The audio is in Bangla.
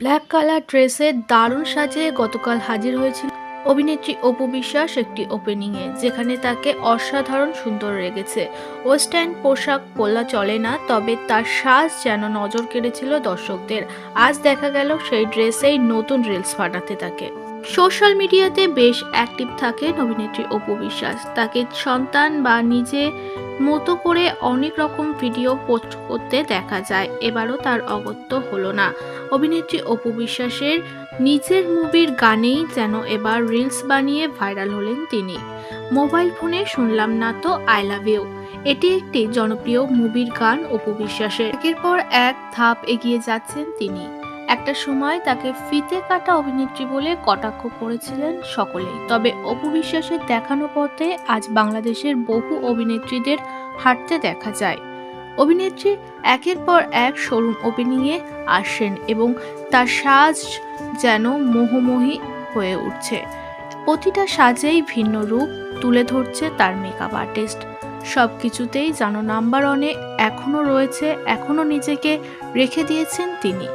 ব্ল্যাক কালার ড্রেসে দারুণ গতকাল হাজির হয়েছিল অভিনেত্রী অপু বিশ্বাস একটি ওপেনিংয়ে যেখানে তাকে অসাধারণ সুন্দর লেগেছে। ওয়েস্টার্ন পোশাক পরলা চলে না, তবে তার সাজ যেন নজর কেড়েছিল দর্শকদের। আজ দেখা গেল সেই ড্রেসেই নতুন রিলস বানাতে তাকে। সোশ্যাল মিডিয়াতে বেশ অ্যাক্টিভ থাকেন অভিনেত্রী অপু বিশ্বাস। তাকে সন্তান বা নিজে মতো করে অনেক রকম ভিডিও পোস্ট করতে দেখা যায়। এবারও তার অগত্য হলো না। অভিনেত্রী অপু বিশ্বাসের নিজের মুভির গানেই যেন এবার রিলস বানিয়ে ভাইরাল হলেন তিনি। মোবাইল ফোনে শুনলাম না তো আই লাভ ইউ। এটি একটি জনপ্রিয় মুভির গান অপু বিশ্বাসের। একের পর এক ধাপ এগিয়ে যাচ্ছেন তিনি। একটা সময় তাকে ফিতে কাটা অভিনেত্রী বলে কটাক্ষ করেছিলেন সকলেই তবে অপু বিশ্বাসের দেখানো পথে আজ বাংলাদেশের বহু অভিনেত্রীদের হাঁটতে দেখা যায়। অভিনেত্রী একের পর এক শোরুম ওপেনিংয়ে আসেন এবং তার সাজ যেন মোহমোহী হয়ে উঠছে। প্রতিটা সাজেই ভিন্ন রূপ তুলে ধরছে তার মেকআপ আর্টিস্ট সব কিছুতেই যেন নাম্বার ওয়ানে এখনও রয়েছে এখনও নিজেকে রেখে দিয়েছেন তিনি।